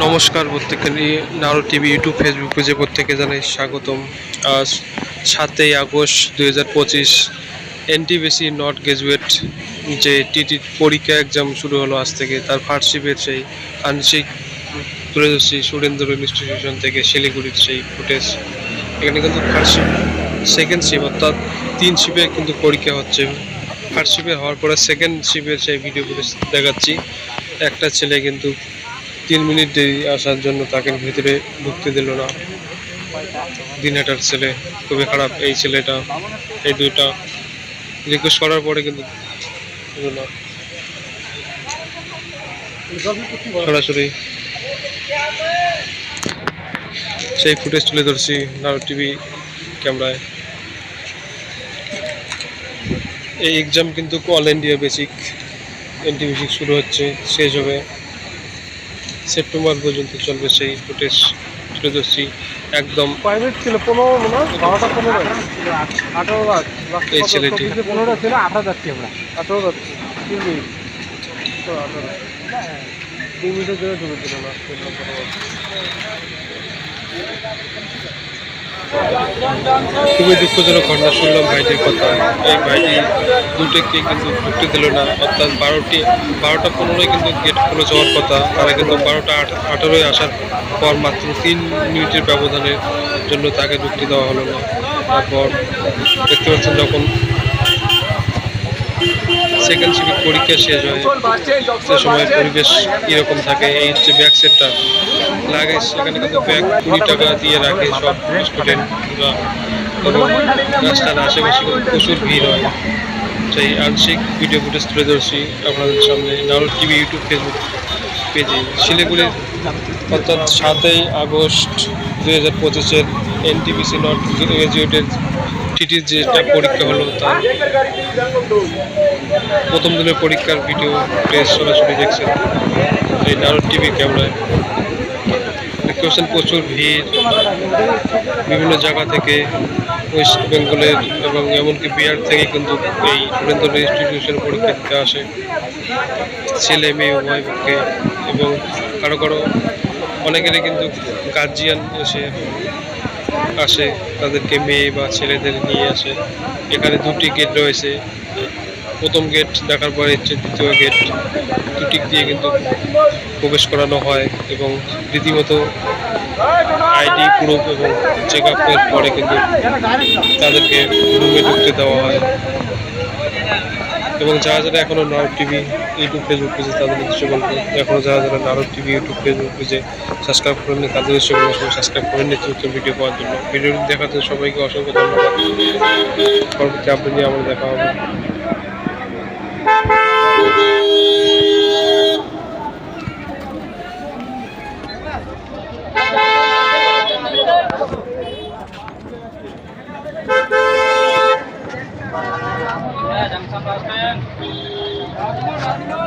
নমস্কার প্রত্যেকেরই narrow TV YouTube, Facebook পেজে প্রত্যেকে জানাই স্বাগতম। আজ সাতই আগস্ট দুই হাজার পঁচিশ এনটিবিসি নট গ্রাজুয়েট যে টিটি পরীক্ষা এক্সাম শুরু হলো আজ থেকে, তার ফার্স্টশিপের সেই আংশিক তুলে ধরছি সুরেন্দ্র ইনস্টিটিউশন থেকে শিলিগুড়ির সেই ফুটেজ এখানে কিন্তু ফার্স্টশিপ সেকেন্ড শিপ অর্থাৎ তিন শিপে কিন্তু পরীক্ষা হচ্ছে। ফার্স্ট শিপে হওয়ার পরে সেকেন্ড শিপের সেই ভিডিও ফুটেজ দেখাচ্ছি। একটা ছেলে কিন্তু তিন মিনিট দেরি আসার জন্য তাকে ভিতরে ঢুকতে দিল না। দিনহাটার ছেলে, খুবই খারাপ। এই ছেলেটা, এই দুইটা। রিকোয়েস্ট করার পরে কিন্তু না। সরাসরি সেই ফুটেজ তুলে ধরছি নারো টিভি ক্যামেরায়। এই এক্সাম কিন্তু all India basic NT basic শুরু হচ্ছে, শেষ হবে। সেপ্টেম্বর পর্যন্ত চলবে সেই ফুটেজ তুলে ধরছি একদম প্রাইভেট ছিল পনেরো হয় বারোটা পনেরো আঠারো লাখ এই ছেলেটি। পনেরোটা ছিল আঠারো যাচ্ছি আমরা। আঠারো যাচ্ছি। তিন মিনিট। তো আঠারো। দুই মিনিটের জন্য ঢুকে না খুবই দুঃখজনক ঘটনা শুনলাম ভাইটির কথা। এই ভাইটি দুটোকে কিন্তু ঢুকতে দিল না, অর্থাৎ বারোটি, বারোটা পনেরোই কিন্তু গেট খুলে যাওয়ার কথা। তারা কিন্তু বারোটা আট, আঠারোয় আসার পর মাত্র তিন মিনিটের ব্যবধানের জন্য তাকে ঢুকতে দেওয়া হলো না। তারপর দেখতে পাচ্ছেন যখন সেকেন্ড শিফট পরীক্ষা শেষ হয়। সে সময় পরিবেশ কীরকম থাকে, এই হচ্ছে ব্যাক সেটটা। লাগে সেখানে কিন্তু ব্যাগ কুড়ি টাকা দিয়ে রাখে সব স্টুডেন্টরা। এবং রাস্তার আশেপাশে প্রচুর ভিড় হয়। সেই আংশিক ভিডিও ফুটেজ তুলে ধরছি আপনাদের সামনে। নারো টিভি ইউটিউব ফেসবুক পেজে শিলিগুড়ির অর্থাৎ সাতই আগস্ট দু হাজার পঁচিশের এনটিপিসি নট গ্রাজুয়েটের টিটির যেটা পরীক্ষা হলো, তার প্রথম দিনের পরীক্ষার ভিডিও ফুটেজ সরাসরি দেখছেন। এই নারো টিভি ক্যামেরায় দেখতে প্রচুর ভিড়, বিভিন্ন জায়গা থেকে ওয়েস্ট বেঙ্গলের এবং এমনকি বিহার থেকে কিন্তু এই সুরেন্দ্র ইনস্টিটিউশন পরীক্ষা দিতে আসে। ছেলে, মেয়ে, উভয় পক্ষে এবং কারও কারও অনেকেরই কিন্তু গার্জিয়ান এসে আসে, তাদেরকে মেয়ে বা ছেলেদের নিয়ে আসে। এখানে দুটি গেট রয়েছে। প্রথম গেট দেখার পরে হচ্ছে দ্বিতীয় গেট দুটি দিয়ে কিন্তু প্রবেশ করানো হয় এবং রীতিমতো আইডি প্রুফ এবং চেক আপের পরে কিন্তু তাদেরকে রুমে ঢুকতে দেওয়া হয়। এবং যারা যারা এখনও নারদ টিভি ইউটিউব ফেসবুক পেজে তাদের উদ্দেশ্য বলব এখনও যারা যারা নারদ টিভি ইউটিউব ফেসবুক পেজে সাবস্ক্রাইব করেননি তাদের উদ্দেশ্য বলব সবাই সাবস্ক্রাইব করে নিচ্ছে নতুন ভিডিও পাওয়ার জন্য। ভিডিওটি জন্য সবাইকে অসংখ্য ধন্যবাদ। পরবর্তী আপডেট নিয়ে আমাদের দেখা হবে। Junction bus Obrigado.